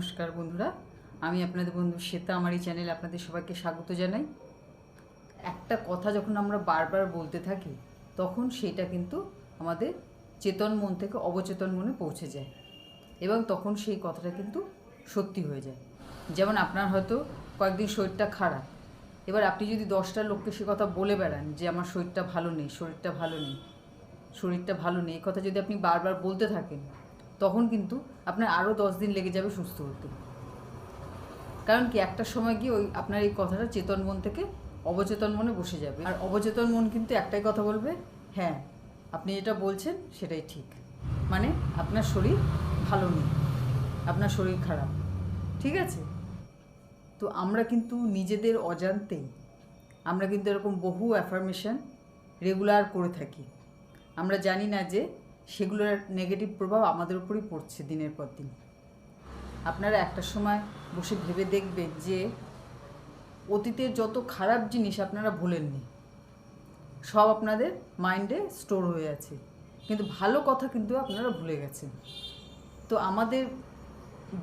নমস্কার বন্ধুরা। আমি আপনাদের বন্ধু শ্বেতা, আমার এই চ্যানেলে আপনাদের সবাইকে স্বাগত জানাই। একটা কথা যখন আমরা বারবার বলতে থাকি, তখন সেটা কিন্তু আমাদের চেতন মন থেকে অবচেতন মনে পৌঁছে যায় এবং তখন সেই কথাটা কিন্তু সত্যি হয়ে যায়। যেমন আপনার হয়তো কয়েকদিন শরীরটা খারাপ, এবার আপনি যদি দশটা লোককে সে কথা বলে বেড়ান যে, আমার শরীরটা ভালো নেই, শরীরটা ভালো নেই, শরীরটা ভালো নেই এই কথা যদি আপনি বারবার বলতে থাকেন তখন কিন্তু আপনার আরও দশ দিন লেগে যাবে সুস্থ হতে। কারণ কি, একটা সময় গিয়ে ওই আপনার এই কথাটা চেতন মন থেকে অবচেতন মনে বসে যাবে। আর অবচেতন মন কিন্তু একটাই কথা বলবে হ্যাঁ আপনি যেটা বলছেন সেটাই ঠিক। মানে আপনার শরীর ভালো নেই, আপনার শরীর খারাপ, ঠিক আছে? তো আমরা কিন্তু নিজেদের অজান্তেই, আমরা কিন্তু এরকম বহু অ্যাফার্মেশন রেগুলার করে থাকি। আমরা জানি না যে সেগুলোর নেগেটিভ প্রভাব আমাদের উপরই পড়ছে দিনের পর দিন। আপনারা একটা সময় বসে ভেবে দেখবেন যে অতীতের যত খারাপ জিনিস আপনারা ভুলেননি, সব আপনাদের মাইন্ডে স্টোর হয়ে আছে। কিন্তু ভালো কথা কিন্তু আপনারা ভুলে গেছেন। তো আমাদের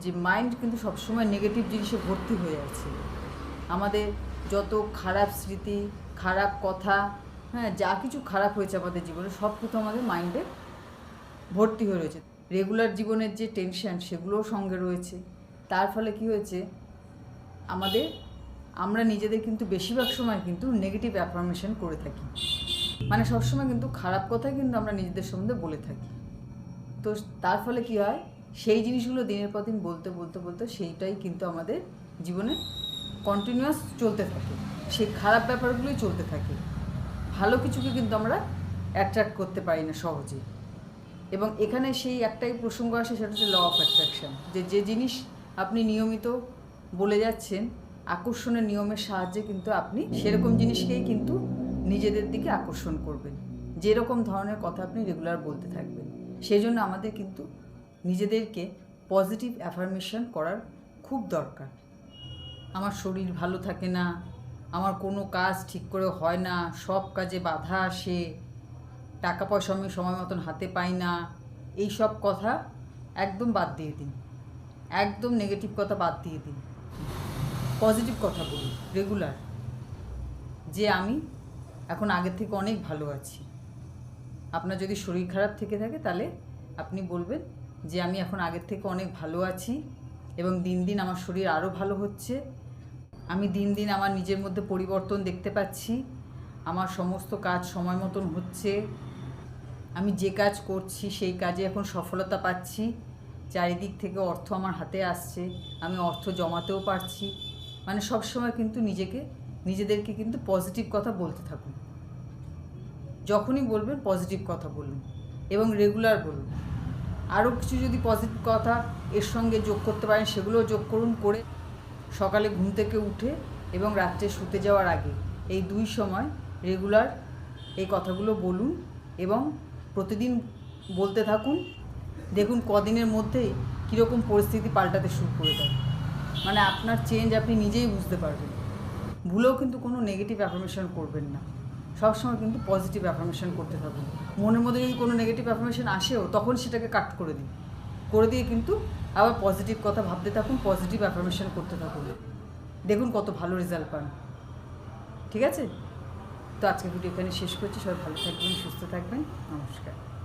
যে মাইন্ড কিন্তু সবসময় নেগেটিভ জিনিসে ভর্তি হয়ে আছে। আমাদের যত খারাপ স্মৃতি, খারাপ কথা হ্যাঁ যা কিছু খারাপ হয়েছে আমাদের জীবনে, সব কিছু আমাদের মাইন্ডে ভর্তি হয়ে রয়েছে। রেগুলার জীবনের যে টেনশন সেগুলোও সঙ্গে রয়েছে। তার ফলে কি হয়েছে? আমাদের, আমরা নিজেদের কিন্তু বেশিরভাগ সময় কিন্তু নেগেটিভ অ্যাফার্মেশন করে থাকি। মানে সবসময় কিন্তু খারাপ কথাই কিন্তু আমরা নিজেদের সম্বন্ধে বলে থাকি। তো তার ফলে কি হয়? সেই জিনিসগুলো দিনের পর দিন বলতে বলতে বলতে সেইটাই কিন্তু আমাদের জীবনে কন্টিনিউয়াস চলতে থাকে। সেই খারাপ ব্যাপারগুলোই চলতে থাকে। ভালো কিছুকে কিন্তু আমরা অ্যাট্রাক্ট করতে পারি না সহজে এবং এখানে সেই একটাই প্রসঙ্গ আসে, সেটা হচ্ছে ল অফ অ্যাট্রাকশন যে যে জিনিস আপনি নিয়মিত বলে যাচ্ছেন, আকর্ষণের নিয়মের সাহায্যে কিন্তু আপনি সেরকম জিনিসকেই কিন্তু নিজেদের দিকে আকর্ষণ করবেন। যেরকম ধরনের কথা আপনি রেগুলার বলতে থাকবেন। সেই জন্য আমাদের কিন্তু নিজেদেরকে পজিটিভ অ্যাফার্মেশন করার খুব দরকার। আমার শরীর ভালো থাকে না, আমার কোনো কাজ ঠিক করে হয় না, সব কাজে বাধা আসে টাকা পয়সা আমি সময় মতন হাতে পাই না। এই সব কথা একদম বাদ দিয়ে দিন। একদম নেগেটিভ কথা বাদ দিয়ে দিন। পজিটিভ কথা বলুন রেগুলার যে আমি এখন আগের থেকে অনেক ভালো আছি। আপনার যদি শরীর খারাপ থেকে থাকে তাহলে আপনি বলবেন যে আমি এখন আগের থেকে অনেক ভালো আছি এবং দিন দিন আমার শরীর আরও ভালো হচ্ছে। আমি দিন দিন আমার নিজের মধ্যে পরিবর্তন দেখতে পাচ্ছি। আমার সমস্ত কাজ সময় মতন হচ্ছে। আমি যে কাজ করছি, সেই কাজে এখন সফলতা পাচ্ছি। চারিদিক থেকে অর্থ আমার হাতে আসছে। আমি অর্থ জমাতেও পারছি। মানে সব সময় কিন্তু নিজেকে, নিজেদেরকে কিন্তু পজিটিভ কথা বলতে থাকুন। যখনই বলবেন পজিটিভ কথা বলুন এবং রেগুলার বলুন। আরও কিছু যদি পজিটিভ কথা এর সঙ্গে যোগ করতে পারেন, সেগুলোও যোগ করুন করে সকালে ঘুম থেকে উঠে এবং রাত্রে শুতে যাওয়ার আগে। এই দুই সময় রেগুলার এই কথাগুলো বলুন এবং প্রতিদিন বলতে থাকুন। দেখুন কদিনের মধ্যেই কীরকম পরিস্থিতি পাল্টাতে শুরু করে দেয়। মানে আপনার চেঞ্জ আপনি নিজেই বুঝতে পারবেন। ভুলেও কিন্তু কোনো নেগেটিভ অ্যাফার্মেশন করবেন না। সবসময় কিন্তু পজিটিভ অ্যাফার্মেশন করতে থাকুন। মনের মধ্যে যদি কোনো নেগেটিভ অ্যাফার্মেশন আসেও, তখন সেটাকে কাট করে দিন। করে দিয়ে কিন্তু আবার পজিটিভ কথা ভাবতে থাকুন পজিটিভ অ্যাফার্মেশন করতে থাকুন। দেখুন কত ভালো রেজাল্ট পান। ঠিক আছে? তো আজকে ভিডিও এখানে শেষ করছি। সবাই ভালো থাকবেন সুস্থ থাকবেন। নমস্কার।